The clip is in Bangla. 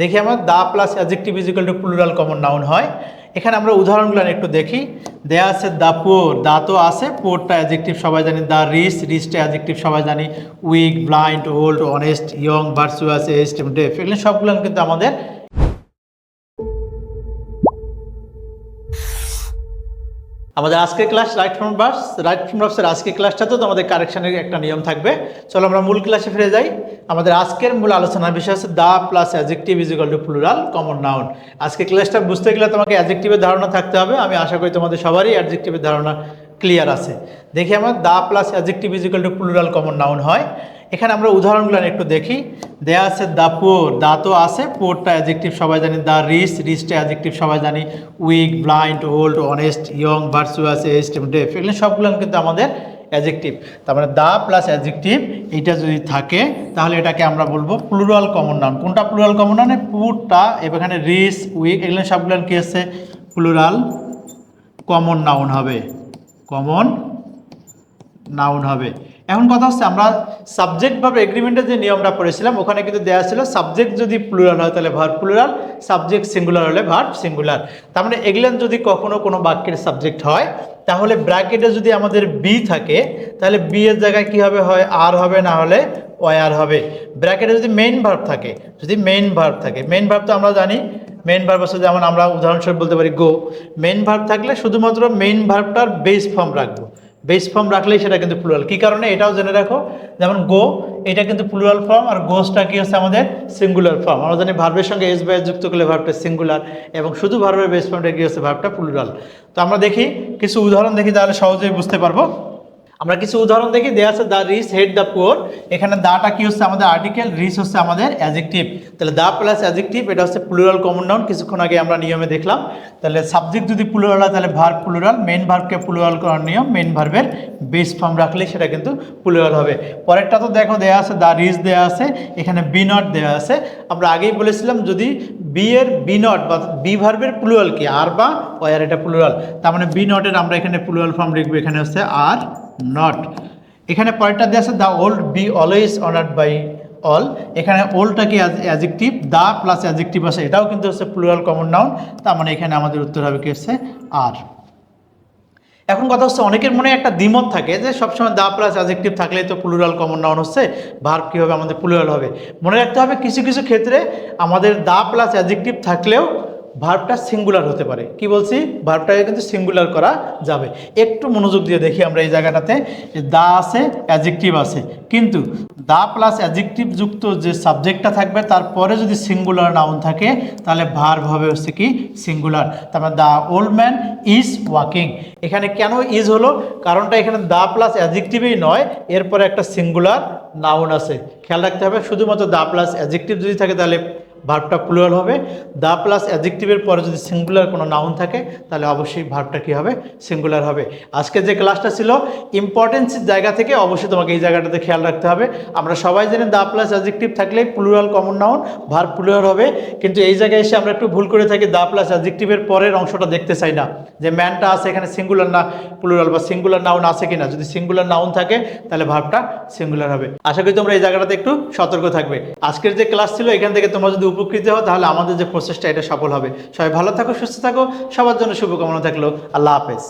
দেখি আমরা the plus adjective is equal to plural common noun হয়। এখানে আমরা উদাহরণগুলো একটু দেখি। দেয়া আছে দা পোর দা তো আছে পোরটা অ্যাজেক্টিভ সবাই জানি, দা রিস রিসটা অ্যাজেক্টিভ সবাই জানি, weak, blind, old, honest, young, virtuous, এস্ট, deaf, এগুলো সবগুলো কিন্তু আমাদের আমাদের আজকের class right from bars right from বার্সের আজকের ক্লাসটাতেও তো আমাদের কারেকশানের একটা নিয়ম থাকবে। চলো আমরা মূল ক্লাসে ফিরে যাই। আমাদের আজকের মূল আলোচনার বিষয় হচ্ছে the plus adjective is equal to plural common noun আজকে ক্লাসটা বুঝতে গেলে তোমাকে অ্যাজেক্টিভের ধারণা থাকতে হবে। আমি আশা করি তোমাদের সবারই অ্যাডজেক্টিভের ধারণা ক্লিয়ার আছে। দেখি আমার the plus adjective is equal to plural common noun হয়। এখানে আমরা উদাহরণগুলো একটু দেখি। দেয়া আছে দা পোর দা তো আছে পোরটা অ্যাজেক্টিভ সবাই জানি। দা রিস রিচটা অ্যাজেক্টিভ সবাই জানি। Weak blind old honest young virtuous এস্ট deaf এগুলো সবগুলো কিন্তু আমাদের অ্যাজেক্টিভ তার মানে দা প্লাস অ্যাজেক্টিভ এইটা যদি থাকে, তাহলে এটাকে আমরা বলব প্লুরাল কমন নাউন কোনটা প্লুরাল কমন নাউন পুরটা এখানে রিস উইক এগুলো সবগুলো কি আছে? প্লুরাল কমন নাউন হবে। কমন নাউন হবে। এখন কথা হচ্ছে আমরা সাবজেক্ট ভাবে এগ্রিমেন্টের যে নিয়মটা পড়েছিলাম, ওখানে কিন্তু দেওয়া ছিল সাবজেক্ট যদি প্লুরাল হয় তাহলে ভার্ব প্লুরাল সাবজেক্ট সিঙ্গুলার হলে ভার্ব সিঙ্গুলার তার মানে এগুলেন যদি কখনো কোনো বাক্যের সাবজেক্ট হয়, তাহলে ব্র্যাকেটে যদি আমাদের বি থাকে, তাহলে বি এর জায়গায় কি হবে? হয় আর হবে, না হলে ওয়ার হবে। ব্র্যাকেটে যদি মেইন ভার্ব থাকে, যদি মেইন ভার্ব থাকে মেইন ভার্ব তো আমরা জানি মেইন ভার্ব আছে, যেমন আমরা উদাহরণস্বরূপ বলতে পারি গো মেন ভার্ব থাকলে শুধুমাত্র মেন ভার্বটার বেস ফর্ম রাখব। বেস ফর্ম রাখলেই সেটা কিন্তু প্লুরাল কি কারণে? এটাও জেনে রাখো। যেমন গো এটা কিন্তু প্লুরাল ফর্ম আর গোসটা কি হচ্ছে আমাদের সিঙ্গুলার ফর্ম আমরা জানি ভার্বের সঙ্গে এস বাই যুক্ত করলে ভার্বটা সিঙ্গুলার এবং শুধু ভার্বের বেস ফর্মটা কি হচ্ছে? ভার্বটা প্লুরাল তো আমরা দেখি, কিছু উদাহরণ দেখি, তাহলে সহজেই বুঝতে পারব। আমরা কিছু উদাহরণ দেখি দেয়া আছে the rich head the poor এখানে দাটা কি হচ্ছে আমাদের আর্টিকেল রিচ হচ্ছে আমাদের অ্যাজেক্টিভ তাহলে দা প্লাস অ্যাজেক্টিভ এটা হচ্ছে প্লুরাল কমন নাউন কিছুক্ষণ আগে আমরা নিয়মে দেখলাম। তাহলে সাবজেক্ট যদি প্লুরাল হয়, তাহলে ভার্ব প্লুরাল মেন ভার্বকে প্লুরাল করার নিয়ম মেন ভার্বের বেস ফর্ম রাখলে সেটা কিন্তু প্লুরাল হবে। পরেরটা তো দেখো দেয়া আছে দা রিচ দেয়া আছে, এখানে বি নট দেওয়া আছে। আমরা আগেই বলেছিলাম, যদি বি এর বি নট বা বি ভার্বের প্লুরাল কি আর বা ওয়ার এটা প্লুরাল তার মানে বি নটের আমরা এখানে প্লুরাল ফর্ম লিখব, এখানে হচ্ছে আর নট এখানে পরেরটা দেওয়া আছে the old be always honoured by all এখানে ওল্ডটা কি অ্যাজেক্টিভ দা প্লাস অ্যাজেক্টিভ আছে, এটাও কিন্তু হচ্ছে প্লুরাল কমন নাউন তার মানে এখানে আমাদের উত্তর হবে কি হচ্ছে আর এখন কথা হচ্ছে, অনেকের মনে একটা দ্বিমত থাকে যে সবসময় দা প্লাস অ্যাজেক্টিভ থাকলেই তো প্লুরাল কমন নাউন হচ্ছে ভার্ব কী হবে আমাদের প্লুরাল হবে। মনে রাখতে হবে, কিছু কিছু ক্ষেত্রে আমাদের দা প্লাস অ্যাজেক্টিভ থাকলেও ভার্বটা সিঙ্গুলার হতে পারে। কি বলছি? ভার্বটাকে কিন্তু সিঙ্গুলার করা যাবে। একটু মনোযোগ দিয়ে দেখি আমরা এই জায়গাটাতে। দা আছে অ্যাজেক্টিভ আছে। কিন্তু দা প্লাস অ্যাজেক্টিভ যুক্ত যে সাবজেক্টটা থাকবে, তারপরে যদি সিঙ্গুলার নাউন থাকে, তাহলে ভার্ব হবে হচ্ছে কি? সিঙ্গুলার তারপর the old man is walking এখানে কেন ইজ হলো? কারণটা এখানে দা প্লাস অ্যাজেক্টিভই নয়, এরপরে একটা সিঙ্গুলার নাউন আছে। খেয়াল রাখতে হবে, শুধুমাত্র দা প্লাস অ্যাজেক্টিভ যদি থাকে, তাহলে ভার্বটা প্লুরাল হবে। দা প্লাস অ্যাডজেক্টিভের পরে যদি সিঙ্গুলার কোনো নাউন থাকে, তাহলে অবশ্যই ভার্বটা কী হবে? সিঙ্গুলার হবে। আজকে যে ক্লাসটা ছিল ইম্পর্টেন্সের জায়গা থেকে অবশ্যই তোমাকে এই জায়গাটাতে খেয়াল রাখতে হবে। আমরা সবাই জানি দা প্লাস অ্যাডজেক্টিভ থাকলে plural common noun verb plural হবে। কিন্তু এই জায়গায় এসে আমরা একটু ভুল করে থাকি দা প্লাস অ্যাডজেক্টিভের পরের অংশটা দেখতে চাই না। যে ম্যানটা আছে এখানে সিঙ্গুলার না প্লুরাল বা সিঙ্গুলার নাউন আছে কিনা। যদি সিঙ্গুলার নাউন থাকে, তাহলে ভার্বটা সিঙ্গুলার হবে। আশা করি তোমরা এই জায়গাটাতে একটু সতর্ক থাকবে। আজকের যে ক্লাস ছিল, এখান থেকে তোমরা যদি উপকৃত হও, তাহলে আমাদের যে প্রচেষ্টা এটা সফল হবে। সবাই ভালো থাকো, সুস্থ থাকো, সবার জন্য শুভকামনা থাকল। আল্লাহ হাফেজ।